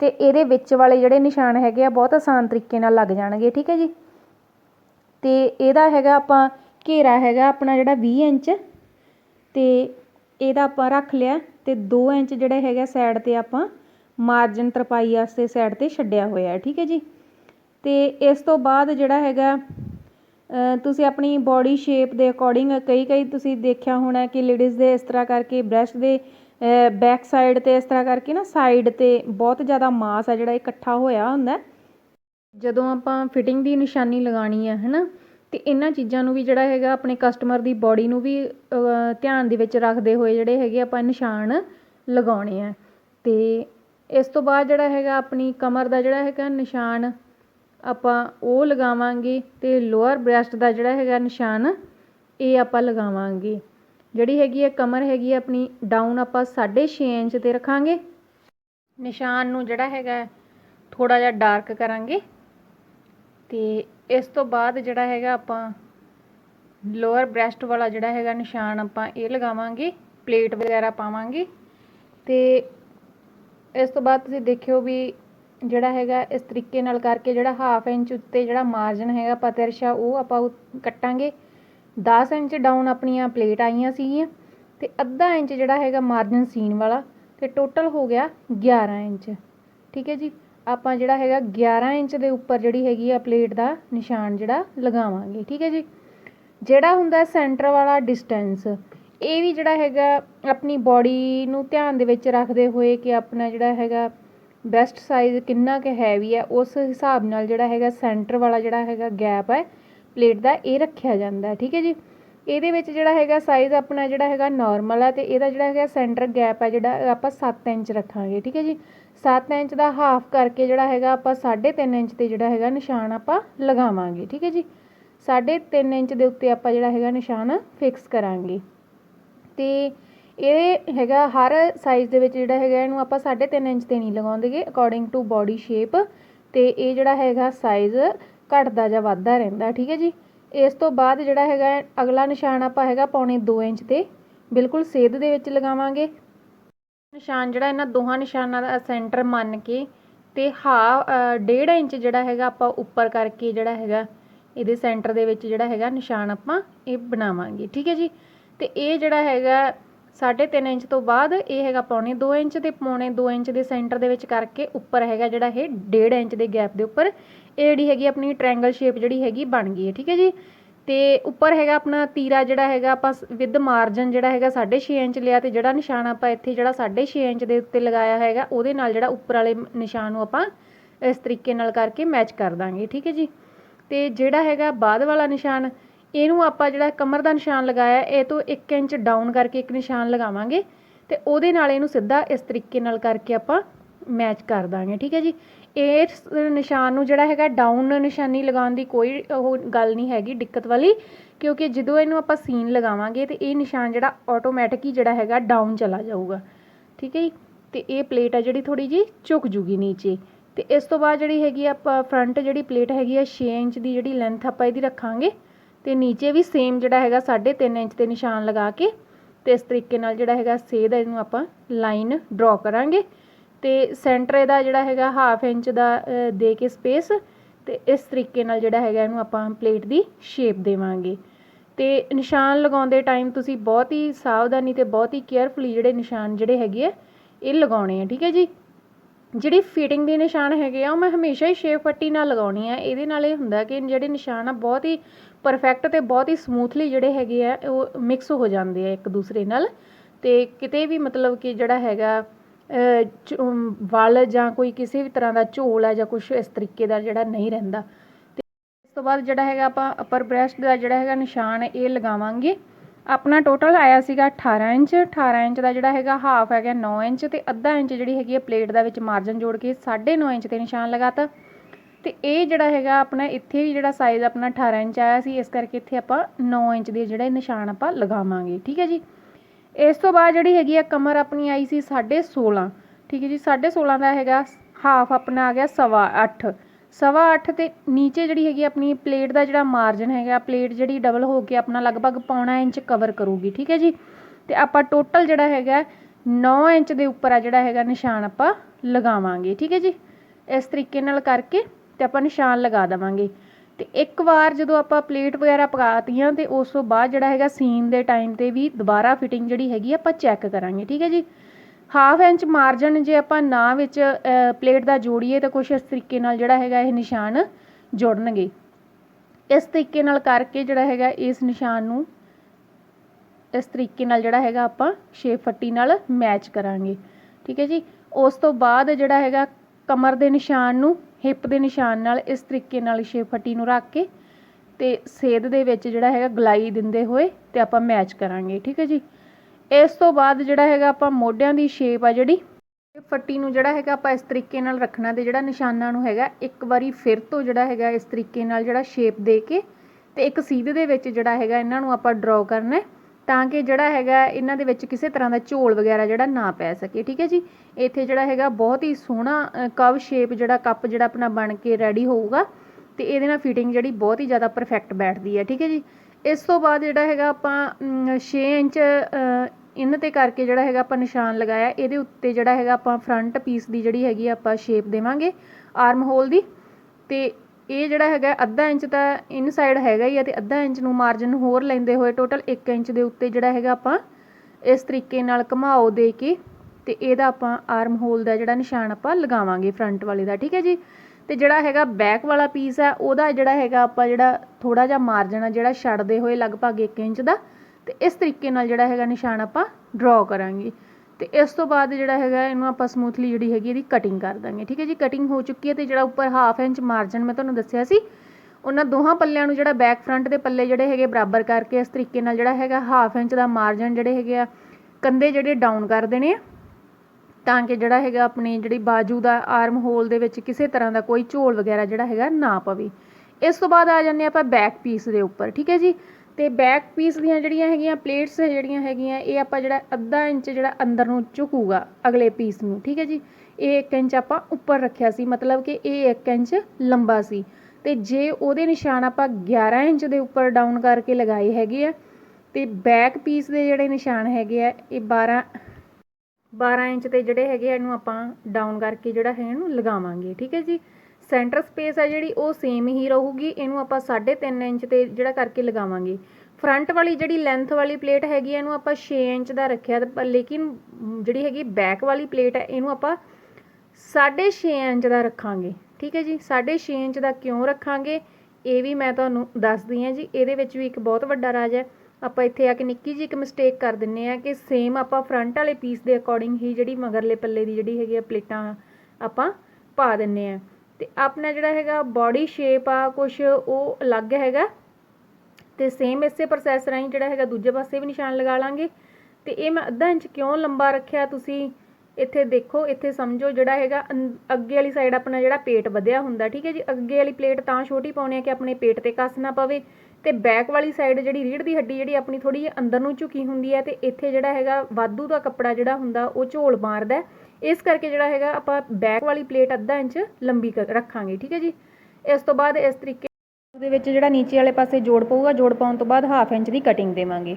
Speaker 1: ਤੇ ਇਹਦੇ ਵਿੱਚ ਵਾਲੇ ਜਿਹੜੇ ਨਿਸ਼ਾਨ ਹੈਗੇ ਆ, ਬਹੁਤ ਆਸਾਨ ਤਰੀਕੇ ਨਾਲ ਲੱਗ ਜਾਣਗੇ। ਠੀਕ ਹੈ ਜੀ? ਤੇ ਇਹਦਾ ਹੈਗਾ ਆਪਾਂ ਘੇਰਾ ਹੈਗਾ ਆਪਣਾ ਜਿਹੜਾ 20 ਇੰਚ ਤੇ ਇਹਦਾ ਆਪਾਂ ਰੱਖ ਲਿਆ ਤੇ 2 ਇੰਚ ਜਿਹੜਾ ਹੈਗਾ ਸਾਈਡ ਤੇ ਆਪਾਂ ਮਾਰਜਨ ਤਰਪਾਈ ਵਾਸਤੇ ਸਾਈਡ ਤੇ ਛੱਡਿਆ ਹੋਇਆ ਠੀਕ ਹੈ ਜੀ? ਤੇ ਇਸ ਤੋਂ ਬਾਅਦ ਜਿਹੜਾ ਹੈਗਾ ਤੁਸੀਂ ਆਪਣੀ ਬੋਡੀ ਸ਼ੇਪ ਦੇ ਅਕੋਰਡਿੰਗ ਕਈ ਕਈ ਤੁਸੀਂ ਦੇਖਿਆ ਹੋਣਾ ਕਿ ਲੇਡੀਜ਼ ਦੇ ਇਸ ਤਰ੍ਹਾਂ ਕਰਕੇ ਬ੍ਰੈਸਟ ਦੇ ਬੈਕ ਸਾਈਡ ਤੇ ਇਸ ਤਰ੍ਹਾਂ ਕਰਕੇ ਨਾ ਸਾਈਡ ਤੇ ਬਹੁਤ ਜ਼ਿਆਦਾ ਮਾਸ ਆ ਜਿਹੜਾ ਇਕੱਠਾ ਹੋਇਆ ਹੁੰਦਾ ਜਦੋਂ ਆਪਾਂ ਫਿਟਿੰਗ ਦੀ ਨਿਸ਼ਾਨੀ ਲਗਾਣੀ ਹੈ ਹੈਨਾ? ਤੇ ਇਹਨਾਂ ਚੀਜ਼ਾਂ ਨੂੰ ਵੀ ਜਿਹੜਾ ਹੈਗਾ ਆਪਣੇ ਕਸਟਮਰ ਦੀ ਬਾਡੀ ਨੂੰ ਵੀ ਧਿਆਨ ਦੇ ਵਿੱਚ ਰੱਖਦੇ ਹੋਏ ਜਿਹੜੇ ਹੈਗੇ ਆਪਾਂ ਨਿਸ਼ਾਨ ਲਗਾਉਣੇ ਆ। ਤੇ ਇਸ ਤੋਂ ਬਾਅਦ ਜਿਹੜਾ ਹੈਗਾ ਆਪਣੀ ਕਮਰ ਦਾ ਜਿਹੜਾ ਹੈਗਾ ਨਿਸ਼ਾਨ ਆਪਾਂ ਉਹ ਲਗਾਵਾਂਗੇ ਅਤੇ ਲੋਅਰ ਬ੍ਰੈਸਟ ਦਾ ਜਿਹੜਾ ਹੈਗਾ ਨਿਸ਼ਾਨ ਇਹ ਆਪਾਂ ਲਗਾਵਾਂਗੇ। ਜਿਹੜੀ ਹੈਗੀ ਹੈ ਕਮਰ ਹੈਗੀ ਹੈ ਆਪਣੀ ਡਾਊਨ ਆਪਾਂ 6.5 ਇੰਚ ਤੇ ਰੱਖਾਂਗੇ। ਨਿਸ਼ਾਨ ਨੂੰ ਜਿਹੜਾ ਹੈਗਾ ਥੋੜਾ ਜਿਹਾ ਡਾਰਕ ਕਰਾਂਗੇ ਤੇ ਇਸ ਤੋਂ ਬਾਅਦ ਜਿਹੜਾ ਹੈਗਾ ਆਪਾਂ ਲੋਅਰ ਬ੍ਰੈਸਟ ਵਾਲਾ ਜਿਹੜਾ ਹੈਗਾ ਨਿਸ਼ਾਨ ਆਪਾਂ ਇਹ ਲਗਾਵਾਂਗੇ ਪਲੇਟ ਵਗੈਰਾ ਪਾਵਾਂਗੇ ਤੇ ਇਸ ਤੋਂ ਬਾਅਦ ਤੁਸੀਂ ਦੇਖਿਓ ਵੀ ਜਿਹੜਾ ਹੈਗਾ ਇਸ ਤਰੀਕੇ ਨਾਲ ਕਰਕੇ ਜਿਹੜਾ ਹਾਫ ਇੰਚ ਉੱਤੇ ਜਿਹੜਾ ਮਾਰਜਨ ਹੈਗਾ ਪਤਰਸ਼ਾ ਉਹ ਆਪਾਂ ਕੱਟਾਂਗੇ। 10 ਇੰਚ ਡਾਊਨ ਆਪਣੀਆਂ ਪਲੇਟ ਆਈਆਂ ਸੀਗੀਆਂ ਤੇ ਅੱਧਾ ਇੰਚ ਜਿਹੜਾ ਹੈਗਾ ਮਾਰਜਨ ਸੀਨ ਵਾਲਾ ਤੇ ਟੋਟਲ ਹੋ ਗਿਆ 11 ਇੰਚ। ਠੀਕ ਹੈ ਜੀ? ਆਪਾਂ ਜਿਹੜਾ ਹੈਗਾ 11 ਇੰਚ ਦੇ ਉੱਪਰ ਜਿਹੜੀ ਹੈਗੀ ਆ ਪਲੇਟ ਦਾ ਨਿਸ਼ਾਨ ਜਿਹੜਾ ਲਗਾਵਾਂਗੇ। ਠੀਕ ਹੈ ਜੀ? ਜਿਹੜਾ ਹੁੰਦਾ ਸੈਂਟਰ ਵਾਲਾ ਡਿਸਟੈਂਸ ਇਹ ਵੀ ਜਿਹੜਾ ਹੈਗਾ, ਆਪਣੀ ਬੋਡੀ ਨੂੰ ਧਿਆਨ ਦੇ ਵਿੱਚ ਰੱਖਦੇ ਹੋਏ ਕਿ ਆਪਣਾ ਜਿਹੜਾ ਹੈਗਾ ਬੈਸਟ ਸਾਈਜ਼ ਕਿੰਨਾ ਕੁ ਹੈਵੀ ਹੈ, ਉਸ ਹਿਸਾਬ ਨਾਲ ਜਿਹੜਾ ਹੈਗਾ ਸੈਂਟਰ ਵਾਲਾ ਜਿਹੜਾ ਹੈਗਾ ਗੈਪ ਹੈ ਪਲੇਟ ਦਾ ਇਹ ਰੱਖਿਆ ਜਾਂਦਾ ਠੀਕ ਹੈ ਜੀ? ਇਹਦੇ ਵਿੱਚ ਜਿਹੜਾ ਹੈਗਾ ਸਾਈਜ਼ ਆਪਣਾ ਜਿਹੜਾ ਹੈਗਾ ਨਾਰਮਲ ਹੈ ਅਤੇ ਇਹਦਾ ਜਿਹੜਾ ਹੈਗਾ ਸੈਂਟਰ ਗੈਪ ਹੈ ਜਿਹੜਾ ਆਪਾਂ 7 ਇੰਚ ਰੱਖਾਂਗੇ, ਠੀਕ ਹੈ ਜੀ? 7 ਇੰਚ ਦਾ ਹਾਫ ਕਰਕੇ ਜਿਹੜਾ ਹੈਗਾ ਆਪਾਂ 3.5 ਇੰਚ ਤੇ ਜਿਹੜਾ ਹੈਗਾ ਨਿਸ਼ਾਨ ਆਪਾਂ ਲਗਾਵਾਂਗੇ, ਠੀਕ ਹੈ ਜੀ? 3.5 ਇੰਚ ਦੇ ਉੱਤੇ ਆਪਾਂ ਜਿਹੜਾ ਹੈਗਾ ਨਿਸ਼ਾਨ ਫਿਕਸ ਕਰਾਂਗੇ। ਅਤੇ ਇਹ ਹੈਗਾ ਹਰ ਸਾਈਜ਼ ਦੇ ਵਿੱਚ ਜਿਹੜਾ ਹੈਗਾ ਇਹਨੂੰ ਆਪਾਂ 3.5 ਇੰਚ ਤੇ ਨਹੀਂ ਲਗਾਉਂਦੇਗੇ ਅਕੋਰਡਿੰਗ ਟੂ ਬੋਡੀ ਸ਼ੇਪ ਅਤੇ ਇਹ ਜਿਹੜਾ ਹੈਗਾ ਸਾਈਜ਼ ਘਟਦਾ ਜਾਂ ਵੱਧਦਾ ਰਹਿੰਦਾ, ਠੀਕ ਹੈ ਜੀ? ਇਸ ਤੋਂ ਬਾਅਦ ਜਿਹੜਾ ਹੈਗਾ ਅਗਲਾ ਨਿਸ਼ਾਨ ਆਪਾਂ ਹੈਗਾ ਪੌਣੇ 2 ਇੰਚ ਤੇ, ਬਿਲਕੁਲ ਸੇਧ ਦੇ ਵਿੱਚ ਲਗਾਵਾਂਗੇ। ਨਿਸ਼ਾਨ ਜਿਹੜਾ ਇਹਨਾਂ ਦੋਹਾਂ ਨਿਸ਼ਾਨਾਂ ਦਾ ਸੈਂਟਰ ਮੰਨ ਕੇ ਤੇ ਹਾ ਡੇਢ ਇੰਚ ਜਿਹੜਾ ਹੈਗਾ ਆਪਾਂ ਉੱਪਰ ਕਰਕੇ ਜਿਹੜਾ ਹੈਗਾ ਇਹਦੇ ਸੈਂਟਰ ਦੇ ਵਿੱਚ ਜਿਹੜਾ ਹੈਗਾ ਨਿਸ਼ਾਨ ਆਪਾਂ ਇਹ ਬਣਾਵਾਂਗੇ, ਠੀਕ ਹੈ ਜੀ? ਅਤੇ ਇਹ ਜਿਹੜਾ ਹੈਗਾ 3.5 ਇੰਚ ਤੋਂ ਬਾਅਦ ਇਹ ਹੈਗਾ ਪੌਣੇ ਦੋ ਇੰਚ ਤੇ ਪੌਣੇ ਦੋ ਇੰਚ ਦੇ ਸੈਂਟਰ ਦੇ ਵਿੱਚ ਕਰਕੇ ਉੱਪਰ ਹੈਗਾ ਜਿਹੜਾ ਇਹ ਡੇਢ ਇੰਚ ਦੇ ਗੈਪ ਦੇ ਉੱਪਰ ਇਹ ਜਿਹੜੀ ਹੈਗੀ ਆਪਣੀ ਟ੍ਰਾਇੰਗਲ ਸ਼ੇਪ ਜਿਹੜੀ ਹੈਗੀ ਬਣ ਗਈ ਹੈ, ਠੀਕ ਹੈ ਜੀ? ਤੇ ਉੱਪਰ ਹੈਗਾ ਆਪਣਾ ਤੀਰਾ ਜਿਹੜਾ ਹੈਗਾ, ਆਪਾਂ ਵਿਦ ਮਾਰਜਨ ਜਿਹੜਾ ਹੈਗਾ 6.5 ਇੰਚ ਲਿਆ ਤੇ ਜਿਹੜਾ ਨਿਸ਼ਾਨ ਆਪਾਂ ਇੱਥੇ ਜਿਹੜਾ 6.5 ਇੰਚ ਦੇ ਉੱਤੇ ਲਗਾਇਆ ਹੈਗਾ, ਉਹਦੇ ਨਾਲ ਜਿਹੜਾ ਉੱਪਰ ਵਾਲੇ ਨਿਸ਼ਾਨ ਨੂੰ ਆਪਾਂ ਇਸ ਤਰੀਕੇ ਨਾਲ ਕਰਕੇ ਮੈਚ ਕਰ ਦਾਂਗੇ, ਠੀਕ ਹੈ ਜੀ? ਤੇ ਜਿਹੜਾ ਹੈਗਾ ਬਾਅਦ ਵਾਲਾ ਨਿਸ਼ਾਨ ਇਹਨੂੰ ਆਪਾਂ ਜਿਹੜਾ ਕਮਰ ਦਾ ਨਿਸ਼ਾਨ ਲਗਾਇਆ, ਇਹ ਤੋਂ 1 ਇੰਚ ਡਾਊਨ ਕਰਕੇ ਇੱਕ ਨਿਸ਼ਾਨ ਲਗਾਵਾਂਗੇ ਤੇ ਉਹਦੇ ਨਾਲ ਇਹਨੂੰ ਸਿੱਧਾ ਇਸ ਤਰੀਕੇ ਨਾਲ ਕਰਕੇ ਆਪਾਂ ਮੈਚ ਕਰ ਦਾਂਗੇ, ਠੀਕ ਹੈ ਜੀ? ਇਸ ਨਿਸ਼ਾਨ ਨੂੰ ਜਿਹੜਾ ਹੈਗਾ ਡਾਊਨ ਨਿਸ਼ਾਨੀ ਲਗਾਉਣ ਦੀ ਕੋਈ ਉਹ ਗੱਲ ਨਹੀਂ ਹੈਗੀ, ਦਿੱਕਤ ਵਾਲੀ, ਕਿਉਂਕਿ ਜਦੋਂ ਇਹਨੂੰ ਆਪਾਂ ਸੀਨ ਲਗਾਵਾਂਗੇ ਤੇ ਇਹ ਨਿਸ਼ਾਨ ਜਿਹੜਾ ਆਟੋਮੈਟਿਕ ਹੀ ਜਿਹੜਾ ਹੈਗਾ ਡਾਊਨ ਚਲਾ ਜਾਊਗਾ, ਠੀਕ ਹੈ ਜੀ? ਤੇ ਇਹ ਪਲੇਟ ਆ ਜਿਹੜੀ ਥੋੜੀ ਜੀ ਝੁਕ ਜੂਗੀ ਨੀਚੇ। ਤੇ ਇਸ ਤੋਂ ਬਾਅਦ ਜਿਹੜੀ ਹੈਗੀ ਆਪਾਂ ਫਰੰਟ ਜਿਹੜੀ ਪਲੇਟ ਹੈਗੀ ਆ 6 ਇੰਚ ਦੀ ਜਿਹੜੀ ਲੈਂਥ ਆਪਾਂ ਇਹਦੀ ਰੱਖਾਂਗੇ। ਅਤੇ ਨੀਚੇ ਵੀ ਸੇਮ ਜਿਹੜਾ ਹੈਗਾ 3.5 ਇੰਚ ਤੇ ਨਿਸ਼ਾਨ ਲਗਾ ਕੇ ਅਤੇ ਇਸ ਤਰੀਕੇ ਨਾਲ ਜਿਹੜਾ ਹੈਗਾ ਸੇਧ ਇਹਨੂੰ ਆਪਾਂ ਲਾਈਨ ਡਰਾ ਕਰਾਂਗੇ ਅਤੇ ਸੈਂਟਰ ਇਹਦਾ ਜਿਹੜਾ ਹੈਗਾ ਹਾਫ ਇੰਚ ਦਾ ਦੇ ਕੇ ਸਪੇਸ ਅਤੇ ਇਸ ਤਰੀਕੇ ਨਾਲ ਜਿਹੜਾ ਹੈਗਾ ਇਹਨੂੰ ਆਪਾਂ ਪਲੇਟ ਦੀ ਸ਼ੇਪ ਦੇਵਾਂਗੇ। ਅਤੇ ਨਿਸ਼ਾਨ ਲਗਾਉਂਦੇ ਟਾਈਮ ਤੁਸੀਂ ਬਹੁਤ ਹੀ ਸਾਵਧਾਨੀ ਅਤੇ ਬਹੁਤ ਹੀ ਕੇਅਰਫੁਲੀ ਜਿਹੜੇ ਨਿਸ਼ਾਨ ਜਿਹੜੇ ਹੈਗੇ ਆ, ਇਹ ਲਗਾਉਣੇ ਆ, ਠੀਕ ਹੈ ਜੀ? ਜਿਹੜੀ ਫਿਟਿੰਗ ਦੇ ਨਿਸ਼ਾਨ ਹੈਗੇ ਆ, ਉਹ ਮੈਂ ਹਮੇਸ਼ਾ ਹੀ ਸ਼ੇਪ ਪੱਟੀ ਨਾਲ ਲਗਾਉਣੀ ਆ। ਇਹਦੇ ਨਾਲ ਇਹ ਹੁੰਦਾ ਕਿ ਜਿਹੜੇ ਨਿਸ਼ਾਨ ਆ ਬਹੁਤ ਹੀ ਪਰਫੈਕਟ ਤੇ ਬਹੁਤ ਹੀ ਸਮੂਥਲੀ ਜਿਹੜੇ ਹੈਗੇ ਆ, ਉਹ ਮਿਕਸ ਹੋ ਜਾਂਦੇ ਆ ਇੱਕ ਦੂਸਰੇ ਨਾਲ। ਤੇ ਕਿਤੇ ਵੀ ਮਤਲਬ ਕਿ ਜਿਹੜਾ ਹੈਗਾ ਚ- ਵਲ ਜਾਂ ਕੋਈ ਕਿਸੇ ਵੀ ਤਰ੍ਹਾਂ ਦਾ ਝੋਲ ਹੈ ਜਾਂ ਕੁਝ ਇਸ ਤਰੀਕੇ ਦਾ ਜਿਹੜਾ ਨਹੀਂ ਰਹਿੰਦਾ। ਤੇ ਇਸ ਤੋਂ ਬਾਅਦ ਜਿਹੜਾ ਹੈਗਾ ਆਪਾਂ ਅਪਰ ਬ੍ਰੈਸਟ ਦਾ ਜਿਹੜਾ ਹੈਗਾ ਨਿਸ਼ਾਨ ਇਹ ਲਗਾਵਾਂਗੇ। ਆਪਣਾ ਟੋਟਲ ਆਇਆ ਸੀਗਾ 18 ਇੰਚ 18 ਇੰਚ ਦਾ ਜਿਹੜਾ ਹੈਗਾ ਹਾਫ ਹੈਗਾ 9 ਇੰਚ ਤੇ ਅੱਧਾ ਇੰਚ ਜਿਹੜੀ ਹੈਗੀ ਹੈ ਪਲੇਟ ਦਾ ਵਿੱਚ ਮਾਰਜਨ ਜੋੜ ਕੇ 9.5 ਇੰਚ ਤੇ ਨਿਸ਼ਾਨ ਲਗਾਤਾ। ਅਤੇ ਇਹ ਜਿਹੜਾ ਹੈਗਾ ਆਪਣਾ ਇੱਥੇ ਵੀ ਜਿਹੜਾ ਸਾਈਜ਼ ਆਪਣਾ 18 ਇੰਚ ਆਇਆ ਸੀ, ਇਸ ਕਰਕੇ ਇੱਥੇ ਆਪਾਂ ਨੌ ਇੰਚ ਦੇ ਜਿਹੜੇ ਨਿਸ਼ਾਨ ਆਪਾਂ ਲਗਾਵਾਂਗੇ, ਠੀਕ ਹੈ ਜੀ? ਇਸ ਤੋਂ ਬਾਅਦ ਜਿਹੜੀ ਹੈਗੀ ਆ ਕਮਰ ਆਪਣੀ ਆਈ ਸੀ 16.5 ਠੀਕ ਹੈ ਜੀ? 16.5 ਦਾ ਹੈਗਾ ਹਾਫ ਆਪਣਾ ਆ ਗਿਆ ਸਵਾ 8 ਸਵਾ 8 ਤੇ ਨੀਚੇ ਜਿਹੜੀ ਹੈਗੀ ਆਪਣੀ ਪਲੇਟ ਦਾ ਜਿਹੜਾ ਮਾਰਜਨ ਹੈਗਾ, ਪਲੇਟ ਜਿਹੜੀ ਡਬਲ ਹੋ ਕੇ ਆਪਣਾ ਲਗਭਗ ਪੌਣਾ ਇੰਚ ਕਵਰ ਕਰੂਗੀ, ਠੀਕ ਹੈ ਜੀ? ਤੇ ਆਪਾਂ ਟੋਟਲ ਜਿਹੜਾ ਹੈਗਾ 9 ਇੰਚ ਦੇ ਉੱਪਰ ਆ ਜਿਹੜਾ ਹੈਗਾ ਨਿਸ਼ਾਨ ਆਪਾਂ ਲਗਾਵਾਂਗੇ, ਠੀਕ ਹੈ ਜੀ? ਇਸ ਤਰੀਕੇ ਨਾਲ ਕਰਕੇ ਅਤੇ ਆਪਾਂ ਨਿਸ਼ਾਨ ਲਗਾ ਦੇਵਾਂਗੇ। ਅਤੇ ਇੱਕ ਵਾਰ ਜਦੋਂ ਆਪਾਂ ਪਲੇਟ ਵਗੈਰਾ ਪਕਾਤੀਆਂ ਅਤੇ ਉਸ ਤੋਂ ਬਾਅਦ ਜਿਹੜਾ ਹੈਗਾ ਸੀਨ ਦੇ ਟਾਈਮ ਤੇ ਵੀ ਦੁਬਾਰਾ ਫਿਟਿੰਗ ਜਿਹੜੀ ਹੈਗੀ ਆਪਾਂ ਚੈੱਕ ਕਰਾਂਗੇ, ਠੀਕ ਹੈ ਜੀ? ਹਾਫ ਇੰਚ ਮਾਰਜਨ ਜੇ ਆਪਾਂ ਨਾ ਵਿੱਚ ਪਲੇਟ ਦਾ ਜੋੜੀਏ ਤਾਂ ਕੁਛ ਇਸ ਤਰੀਕੇ ਨਾਲ ਜਿਹੜਾ ਹੈਗਾ ਇਹ ਨਿਸ਼ਾਨ ਜੁੜਨਗੇ। ਇਸ ਤਰੀਕੇ ਨਾਲ ਕਰਕੇ ਜਿਹੜਾ ਹੈਗਾ ਇਸ ਨਿਸ਼ਾਨ ਨੂੰ ਇਸ ਤਰੀਕੇ ਨਾਲ ਜਿਹੜਾ ਹੈਗਾ ਆਪਾਂ ਸ਼ੇਪ ਫੱਟੀ ਨਾਲ ਮੈਚ ਕਰਾਂਗੇ, ਠੀਕ ਹੈ ਜੀ? ਉਸ ਤੋਂ ਬਾਅਦ ਜਿਹੜਾ ਹੈਗਾ ਕਮਰ ਦੇ ਨਿਸ਼ਾਨ ਨੂੰ ਹਿੱਪ ਦੇ ਨਿਸ਼ਾਨ ਨਾਲ ਇਸ ਤਰੀਕੇ ਨਾਲ ਸ਼ੇਪ ਫੱਟੀ ਨੂੰ ਰੱਖ ਕੇ ਤੇ ਸੇਧ ਦੇ ਵਿੱਚ ਜਿਹੜਾ ਹੈਗਾ ਗਲਾਈ ਦਿੰਦੇ ਹੋਏ ਤੇ ਆਪਾਂ ਮੈਚ ਕਰਾਂਗੇ, ਠੀਕ ਹੈ ਜੀ? ਇਸ ਤੋਂ ਬਾਅਦ ਜਿਹੜਾ ਹੈਗਾ ਆਪਾਂ ਮੋਢਿਆਂ ਦੀ ਸ਼ੇਪ ਆ ਜਿਹੜੀ ਫੱਟੀ ਨੂੰ ਜਿਹੜਾ ਹੈਗਾ ਆਪਾਂ ਇਸ ਤਰੀਕੇ ਨਾਲ ਰੱਖਣਾ ਤੇ ਜਿਹੜਾ ਨਿਸ਼ਾਨਾਂ ਨੂੰ ਹੈਗਾ, ਇੱਕ ਵਾਰੀ ਫਿਰ ਤੋਂ ਜਿਹੜਾ ਹੈਗਾ ਇਸ ਤਰੀਕੇ ਨਾਲ ਜਿਹੜਾ ਸ਼ੇਪ ਦੇ ਕੇ ਤੇ ਇੱਕ ਸੀਧ ਦੇ ਵਿੱਚ ਜਿਹੜਾ ਹੈਗਾ ਇਹਨਾਂ ਨੂੰ ਆਪਾਂ ਡਰਾ ਕਰਨਾ ਤਾਂ ਕਿ ਜਿਹੜਾ ਹੈਗਾ ਇਹਨਾਂ ਦੇ ਵਿੱਚ ਕਿਸੇ ਤਰ੍ਹਾਂ ਦਾ ਝੋਲ ਵਗੈਰਾ ਜਿਹੜਾ ਨਾ ਪੈ ਸਕੇ, ਠੀਕ ਹੈ ਜੀ? ਇੱਥੇ ਜਿਹੜਾ ਹੈਗਾ ਬਹੁਤ ਹੀ ਸੋਹਣਾ ਕਵ ਸ਼ੇਪ ਜਿਹੜਾ ਕੱਪ ਜਿਹੜਾ ਆਪਣਾ ਬਣ ਕੇ ਰੈਡੀ ਹੋਊਗਾ ਤੇ ਇਹਦੇ ਨਾਲ ਫਿਟਿੰਗ ਜਿਹੜੀ ਬਹੁਤ ਹੀ ਜ਼ਿਆਦਾ ਪਰਫੈਕਟ ਬੈਠਦੀ ਹੈ, ਠੀਕ ਹੈ ਜੀ? ਇਸ ਤੋਂ ਬਾਅਦ ਜਿਹੜਾ ਹੈਗਾ ਆਪਾਂ 6 ਇੰਚ ਇਨ ਤੇ ਕਰਕੇ ਜਿਹੜਾ ਹੈਗਾ ਆਪਾਂ ਨਿਸ਼ਾਨ ਲਗਾਇਆ, ਇਹਦੇ ਉੱਤੇ ਜਿਹੜਾ ਹੈਗਾ ਆਪਾਂ ਫਰੰਟ ਪੀਸ ਦੀ ਜਿਹੜੀ ਹੈਗੀ ਆਪਾਂ ਸ਼ੇਪ ਦੇਵਾਂਗੇ ਆਰਮ ਹੋਲ ਦੀ ਤੇ ਇਹ ਜਿਹੜਾ ਹੈਗਾ ਅੱਧਾ ਇੰਚ ਤਾਂ ਇਨਸਾਈਡ ਹੈਗਾ ਹੀ ਆ ਅਤੇ ਅੱਧਾ ਇੰਚ ਨੂੰ ਮਾਰਜਨ ਹੋਰ ਲੈਂਦੇ ਹੋਏ ਟੋਟਲ 1 ਇੰਚ ਦੇ ਉੱਤੇ ਜਿਹੜਾ ਹੈਗਾ ਆਪਾਂ ਇਸ ਤਰੀਕੇ ਨਾਲ ਘੁਮਾਓ ਦੇ ਕੇ ਤੇ ਇਹਦਾ ਆਪਾਂ ਆਰਮ ਹੋਲ ਦਾ ਜਿਹੜਾ ਨਿਸ਼ਾਨ ਆਪਾਂ ਲਗਾਵਾਂਗੇ ਫਰੰਟ ਵਾਲੇ ਦਾ, ਠੀਕ ਹੈ ਜੀ? ਤੇ ਜਿਹੜਾ ਹੈਗਾ ਬੈਕ ਵਾਲਾ ਪੀਸ ਹੈ, ਉਹਦਾ ਜਿਹੜਾ ਹੈਗਾ ਆਪਾਂ ਜਿਹੜਾ ਥੋੜਾ ਜਿਹਾ ਮਾਰਜਨ ਆ ਜਿਹੜਾ ਛੱਡਦੇ ਹੋਏ ਲਗਭਗ 1 ਇੰਚ ਦਾ ਤੇ ਇਸ ਤਰੀਕੇ ਨਾਲ ਜਿਹੜਾ ਹੈਗਾ ਨਿਸ਼ਾਨ ਆਪਾਂ ਡਰਾ ਕਰਾਂਗੇ। ਅਤੇ ਇਸ ਤੋਂ ਬਾਅਦ ਜਿਹੜਾ ਹੈਗਾ, ਇਹਨੂੰ ਆਪਾਂ ਸਮੂਥਲੀ ਜਿਹੜੀ ਹੈਗੀ, ਇਹਦੀ ਕਟਿੰਗ ਕਰ ਦਾਂਗੇ। ਠੀਕ ਹੈ ਜੀ? ਕਟਿੰਗ ਹੋ ਚੁੱਕੀ ਹੈ ਅਤੇ ਜਿਹੜਾ ਉੱਪਰ ਹਾਫ ਇੰਚ ਮਾਰਜਨ ਮੈਂ ਤੁਹਾਨੂੰ ਦੱਸਿਆ ਸੀ, ਉਹਨਾਂ ਦੋਹਾਂ ਪੱਲਿਆਂ ਨੂੰ ਜਿਹੜਾ ਬੈਕ ਫਰੰਟ ਦੇ ਪੱਲੇ ਜਿਹੜੇ ਹੈਗੇ ਬਰਾਬਰ ਕਰਕੇ ਇਸ ਤਰੀਕੇ ਨਾਲ ਜਿਹੜਾ ਹੈਗਾ ਹਾਫ ਇੰਚ ਦਾ ਮਾਰਜਨ ਜਿਹੜੇ ਹੈਗੇ ਆ, ਕੰਧੇ ਜਿਹੜੇ ਡਾਊਨ ਕਰ ਦੇਣੇ ਆ, ਤਾਂ ਕਿ ਜਿਹੜਾ ਹੈਗਾ ਆਪਣੀ ਜਿਹੜੀ ਬਾਜੂ ਦਾ ਆਰਮ ਹੋਲ ਦੇ ਵਿੱਚ ਕਿਸੇ ਤਰ੍ਹਾਂ ਦਾ ਕੋਈ ਝੋਲ ਵਗੈਰਾ ਜਿਹੜਾ ਹੈਗਾ ਨਾ ਪਵੇ। ਇਸ ਤੋਂ ਬਾਅਦ ਆ ਜਾਂਦੇ ਆਪਾਂ ਬੈਕ ਪੀਸ ਦੇ ਉੱਪਰ। ਠੀਕ ਹੈ ਜੀ? ਅਤੇ ਬੈਕ ਪੀਸ ਦੀਆਂ ਜਿਹੜੀਆਂ ਹੈਗੀਆਂ ਪਲੇਟਸ ਜਿਹੜੀਆਂ ਹੈਗੀਆਂ, ਇਹ ਆਪਾਂ ਜਿਹੜਾ ਅੱਧਾ ਇੰਚ ਜਿਹੜਾ ਅੰਦਰ ਨੂੰ ਝੁਕੂਗਾ ਅਗਲੇ ਪੀਸ ਨੂੰ, ਠੀਕ ਹੈ ਜੀ? ਇਹ 1 ਇੰਚ ਆਪਾਂ ਉੱਪਰ ਰੱਖਿਆ ਸੀ, ਮਤਲਬ ਕਿ ਇਹ 1 ਇੰਚ ਲੰਬਾ ਸੀ। ਤੇ ਜੇ ਉਹਦੇ ਨਿਸ਼ਾਨ ਆਪਾਂ 11 ਇੰਚ ਦੇ ਉੱਪਰ ਡਾਊਨ ਕਰਕੇ ਲਗਾਏ ਹੈਗੇ ਆ, ਤੇ ਬੈਕ ਪੀਸ ਦੇ ਜਿਹੜੇ ਨਿਸ਼ਾਨ ਹੈਗੇ ਆ, ਇਹ 12 12 ਇੰਚ ਤੇ ਜਿਹੜੇ ਹੈਗੇ ਆ, ਇਹਨੂੰ ਆਪਾਂ ਡਾਊਨ ਕਰਕੇ ਜਿਹੜਾ ਹੈ, ਇਹਨੂੰ ਲਗਾਵਾਂਗੇ, ਠੀਕ ਹੈ ਜੀ? ਸੈਂਟਰ ਸਪੇਸ ਹੈ ਜਿਹੜੀ, ਉਹ ਸੇਮ ਹੀ ਰਹੂਗੀ। ਇਹਨੂੰ ਆਪਾਂ 3.5 ਇੰਚ ਤੇ ਜਿਹੜਾ ਕਰਕੇ ਲਗਾਵਾਂਗੇ। ਫਰੰਟ ਵਾਲੀ ਜਿਹੜੀ ਲੈਂਥ ਵਾਲੀ ਪਲੇਟ ਹੈਗੀ ਹੈ ਇਹਨੂੰ ਆਪਾਂ 6 ਇੰਚ ਦਾ ਰੱਖਿਆ। ਪਰ ਲੇਕਿਨ ਜਿਹੜੀ ਹੈਗੀ ਬੈਕ ਵਾਲੀ ਪਲੇਟ ਹੈ ਇਹਨੂੰ ਆਪਾਂ 6.5 ਇੰਚ ਦਾ ਰੱਖਾਂਗੇ। ਠੀਕ ਹੈ ਜੀ? 6.5 ਇੰਚ ਦਾ ਕਿਉਂ ਰੱਖਾਂਗੇ? ਇਹ ਵੀ ਮੈਂ ਤੁਹਾਨੂੰ ਦੱਸਦੀ ਹਾਂ ਜੀ। ਇਹਦੇ ਵਿੱਚ ਵੀ ਇੱਕ ਬਹੁਤ ਵੱਡਾ ਰਾਜ ਹੈ। ਆਪਾਂ ਇੱਥੇ ਆ ਕੇ ਨਿੱਕੀ ਜਿਹੀ ਇੱਕ ਮਿਸਟੇਕ ਕਰ ਦਿੰਨੇ ਆ ਕਿ ਸੇਮ ਆਪਾਂ ਫਰੰਟ ਵਾਲੇ ਪੀਸ ਦੇ ਅਕੋਰਡਿੰਗ ਹੀ ਜਿਹੜੀ ਮਗਰਲੇ ਪੱਲੇ ਦੀ ਜਿਹੜੀ ਹੈਗੀ ਆ ਪਲੇਟਾਂ ਆਪਾਂ ਪਾ ਦਿੰਨੇ ਆ। ਤੇ ਆਪਣਾ ਜਿਹੜਾ ਹੈਗਾ ਬਾਡੀ ਸ਼ੇਪ ਆ ਕੁਝ ਉਹ ਅਲੱਗ ਹੈਗਾ। ਤੇ ਸੇਮ ਇਸੇ ਪ੍ਰੋਸੈਸ ਰਾਹੀਂ ਜਿਹੜਾ ਹੈਗਾ ਦੂਜੇ ਪਾਸੇ ਵੀ ਨਿਸ਼ਾਨ ਲਗਾ ਲਾਂਗੇ। ਤੇ ਇਹ ਮੈਂ ਅੱਧਾ ਇੰਚ ਕਿਉਂ ਲੰਬਾ ਰੱਖਿਆ ਤੁਸੀਂ ਇੱਥੇ ਦੇਖੋ, ਇੱਥੇ ਸਮਝੋ ਜਿਹੜਾ ਹੈਗਾ ਅੰ- ਅੱਗੇ ਵਾਲੀ ਸਾਈਡ ਆਪਣਾ ਜਿਹੜਾ ਪੇਟ ਵਧਿਆ ਹੁੰਦਾ, ਠੀਕ ਹੈ ਜੀ? ਅੱਗੇ ਵਾਲੀ ਪਲੇਟ ਤਾਂ ਛੋਟੀ ਪਾਉਣੀ ਆ ਕਿ ਆਪਣੇ ਪੇਟ ਤੇ ਕੱਸ ਨਾ ਪਵੇ। ਤੇ ਬੈਕ ਵਾਲੀ ਸਾਈਡ ਜਿਹੜੀ ਰੀੜ ਦੀ ਹੱਡੀ ਜਿਹੜੀ ਆਪਣੀ ਥੋੜੀ ਜਿਹੀ ਅੰਦਰ ਨੂੰ ਝੁਕੀ ਹੁੰਦੀ ਹੈ ਤੇ ਇੱਥੇ ਜਿਹੜਾ ਹੈਗਾ ਵਾਧੂ ਦਾ ਕੱਪੜਾ ਜਿਹੜਾ ਹੁੰਦਾ, ਉਹ ਝੋਲ ਮਾਰਦਾ ਇਸ ਕਰਕੇ ਜਿਹੜਾ ਹੈਗਾ ਆਪਾਂ ਬੈਕ ਵਾਲੀ ਪਲੇਟ ਅੱਧਾ ਇੰਚ ਲੰਬੀ ਕਰ- ਰੱਖਾਂਗੇ, ਠੀਕ ਹੈ ਜੀ? ਇਸ ਤੋਂ ਬਾਅਦ ਇਸ ਤਰੀਕੇ ਦੇ ਵਿੱਚ ਜਿਹੜਾ ਨੀਚੇ ਵਾਲੇ ਪਾਸੇ ਜੋੜ ਪਊਗਾ, ਜੋੜ ਪਾਉਣ ਤੋਂ ਬਾਅਦ ਹਾਫ ਇੰਚ ਦੀ ਕਟਿੰਗ ਦੇਵਾਂਗੇ।